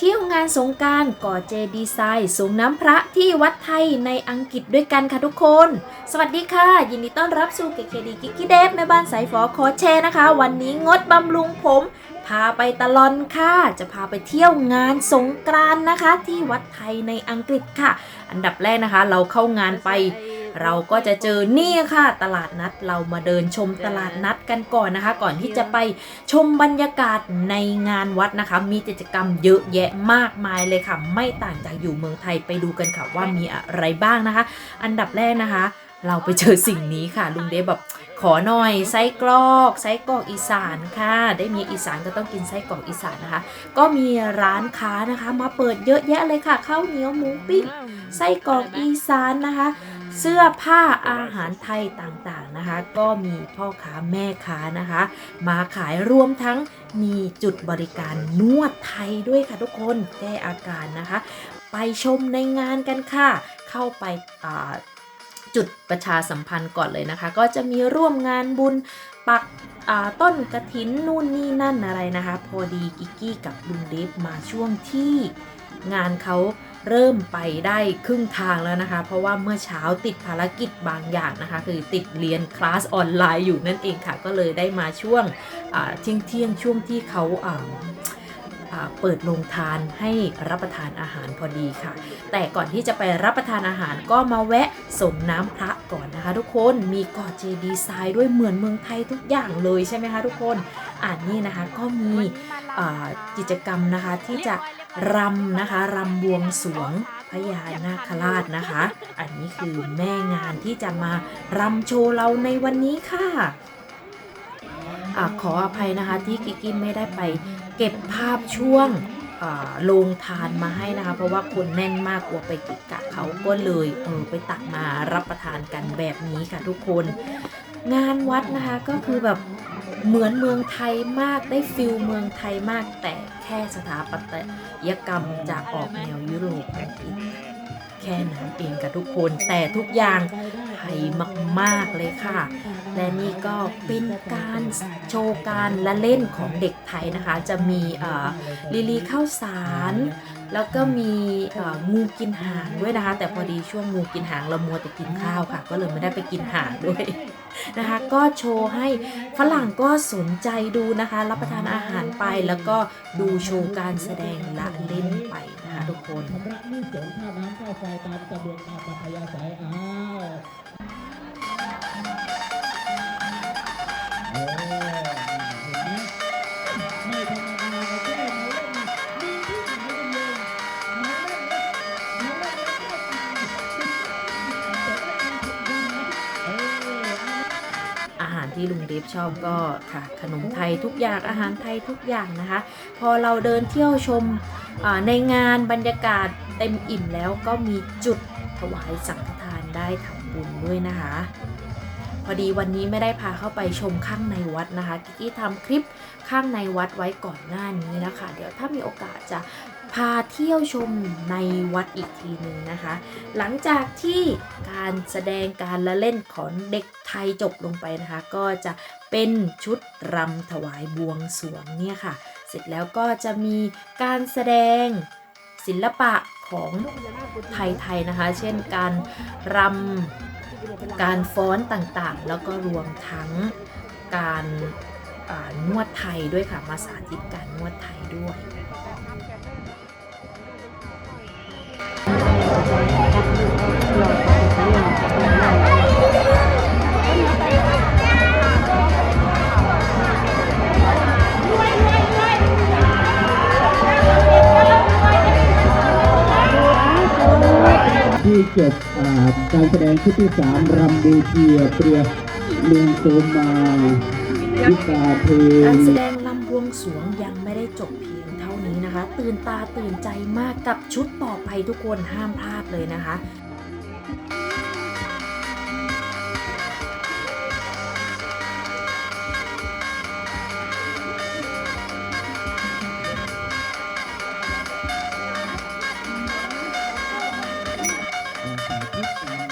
เที่ยวงานสงการก่อเจดีไซน์สูงน้ำพระที่วัดไทยในอังกฤษด้วยกันค่ะทุกคน สวัสดีค่ะ ยินดีต้อนรับสู่เกเคดีกิกกี้เดฟแม่บ้านสายฝอขอแชร์นะคะ วันนี้งดบำรุงผม พาไปตลอนค่ะ จะพาไปเที่ยวงานสงกรานนะคะ ที่วัดไทยในอังกฤษค่ะ อันดับแรกนะคะ เราเข้างานไป เราก็จะเจอนี่ค่ะตลาดนัดเรามาเดินชมตลาดนัดกันก่อนนะคะ ก่อนที่จะไปชมบรรยากาศในงานวัดนะคะ มีกิจกรรมเยอะแยะมากมายเลยค่ะ ไม่ต่างจากอยู่เมืองไทยไปดูกันค่ะว่ามีอะไรบ้างนะคะ อันดับแรกนะคะเราไปเจอสิ่งนี้ค่ะ ลุงเดฟแบบขอหน่อยไส้กรอกไส้กรอกอีสานค่ะ ได้มีอีสานก็ต้องกินไส้กรอกอีสานนะคะ ก็มีร้านค้านะคะ มาเปิดเยอะแยะเลยค่ะข้าวเหนียวหมูปิ้งไส้กรอกอีสานนะคะ เสื้อผ้าอาหารไทยต่างๆนะคะ ก็มีพ่อค้าแม่ค้านะคะ มาขายรวมทั้งมีจุดบริการนวดไทยด้วยค่ะทุกคนแก้อาการนะคะ ไปชมในงานกันค่ะ เข้าไปอ่า จุดประชาสัมพันธ์ก่อนเลยนะคะ ก็จะมีร่วมงานบุญปักต้นกระถินนู่นนี่นั่นอะไรนะคะ พอดีกิกกี้กับลุงเดฟมาช่วงที่งานเขาเริ่มไปได้ครึ่งทางแล้วนะคะ เพราะว่าเมื่อเช้าติดภารกิจบางอย่างนะคะ คือติดเรียนคลาสออนไลน์อยู่นั่นเองค่ะ ก็เลยได้มาช่วงเที่ยงเที่ยงช่วงที่เขา เปิดโรงทานให้รับประทานอาหารพอดีค่ะ แต่ก่อนที่จะไปรับประทานอาหารก็มาแวะส่งน้ำพระก่อนนะคะ ทุกคนมีก่อเจดีย์ทรายด้วยเหมือนเมืองไทยทุกอย่างเลยใช่ไหมคะทุกคนอ่านนี่นะคะก็มีกิจกรรมนะคะที่จะรำนะคะรำบวงสวงพญานาคราชนะคะ อันนี้คือแม่งานที่จะมารำโชว์เราในวันนี้ค่ะ อขออภัยนะคะที่กิกกินไม่ได้ไปเก็บภาพช่วงโรงทานมาให้นะคะ เพราะว่าคนแน่นมากกลัวไปกิกะเขาก็เลยเออไปตักมารับประทานกันแบบนี้ค่ะทุกคน งานวัดนะคะก็คือแบบเหมือนเมืองไทยมากได้ฟิลเมืองไทยมากแต่แค่สถาปัตยกรรมจะออกแนวยุโรปอังกฤษแค่นั้นเองค่ะทุกคนแต่ทุกอย่าง ไทยมากๆเลยค่ะ และนี่ก็เป็นการโชว์การละเล่นของเด็กไทยนะคะ จะมีเอ่อลิลีข้าวสารแล้วก็มีเอ่องูกินหางด้วยนะคะ แต่พอดีช่วงงูกินหางเรามัวแต่กินข้าวค่ะ ก็เลยไม่ได้ไปกินหางด้วยนะคะ ก็โชว์ให้ฝรั่งก็สนใจดูนะคะ รับประทานอาหารไปแล้วก็ดูโชว์การแสดงละเล่นไป นะคะทุกคนชำระหนี้สงค่าน้ำค่าไฟตามกระบวนอัตยาศัยอ้าว ที่ลุงเดฟชอบก็ค่ะขนมไทยทุกอย่างอาหารไทยทุกอย่างนะคะ พอเราเดินเที่ยวชมในงานบรรยากาศเต็มอิ่มแล้วก็มีจุดถวายสังฆทานได้ทำบุญด้วยนะคะ พอดีวันนี้ไม่ได้พาเข้าไปชมข้างในวัดนะคะ กิกิทำคลิปข้างในวัดไว้ก่อนหน้านี้นะคะ เดี๋ยวถ้ามีโอกาสจะ พาเที่ยวชมในวัดอีกทีหนึ่งนะคะ หลังจากที่การแสดงการละเล่นของเด็กไทยจบลงไปนะคะ ก็จะเป็นชุดรำถวายบวงสรวงเนี่ยค่ะ เสร็จแล้วก็จะมีการแสดงศิลปะของไทยๆนะคะ เช่นการรำการฟ้อนต่างๆ แล้วก็รวมทั้งการนวดไทยด้วยค่ะ มาสาธิตการนวดไทยด้วย จบการแสดงชุดที่สามรำเบียเปรียบเมืองโซมาวิกาเพลการแสดงลำบวงสวงยังไม่ได้จบเพียงเท่านี้นะคะ ตื่นตาตื่นใจมากกับชุดต่อไปทุกคนห้ามพลาดเลยนะคะ สาธุสา